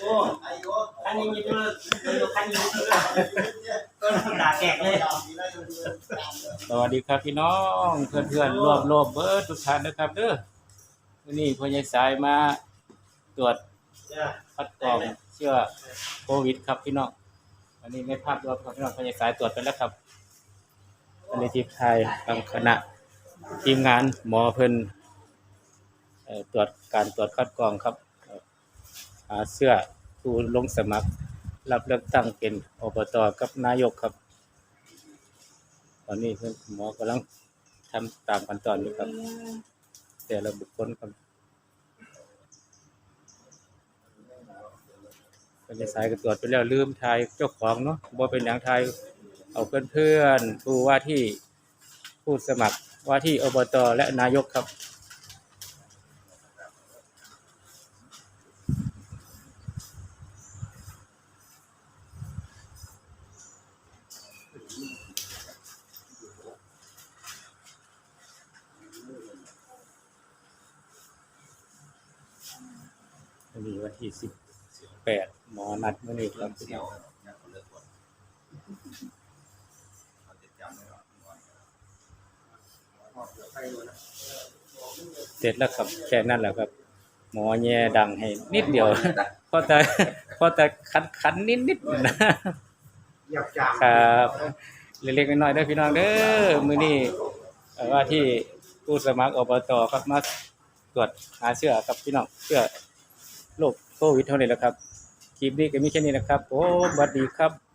โอ้คันนี้มีตัวตัวคันนี้ก็ด่าแตกเลย สวัสดีครับพี่น้องเพื่อนเพื่อนๆรวบรวบเบิร์ดทุกท่านนะครับเด้อวันนี้พ่อใหญ่สายมาตรวจคัดกรองเชื้อโควิดครับพี่น้องอันนี้ในภาพรวมครับพี่น้องพ่อใหญ่สายตรวจไปแล้วครับอันนี้ทีมไทยทางคณะทีมงานหมอเพิ่นเอ่อตรวจการตรวจคัดกรองครับ หาเสื้อผู้ลงสมัคร รับเลือกตั้งเป็นอบตกับนายกครับ ตอนนี้เพื่อนหมอกำลังทำตามขั้นตอนอยู่ครับ แต่ละบุคคลครับก็จะสายก็ตรวจไปแล้วลืมทายเจ้าของเนาะบ่เป็นอย่างทายเอาเพื่อนเพื่อนๆผู้ว่าที่ผู้สมัครว่าที่อบตและนายกครับ วันนี้วันที่สิบแปดหมอนัดมื่อนี้ครับพี่น้องเสร็จแล้วครับแค่นั้นแหละครับ หมอแย่ดังให้นิดเดียวพอแต่พอแต่คันคันนิดนิดนะหยับจางครับเล็กๆน้อยๆเด้พี่น้องเด้อมือนี่ว่าที่ผู้สมัครอบตครับมาตรวจหาเชื้อครับพี่น้องเชื้อ โรคโควิดเท่านี้แหละครับ คลิปนี้ก็มีแค่นี้นะครับ โอ้สวัสดีครับ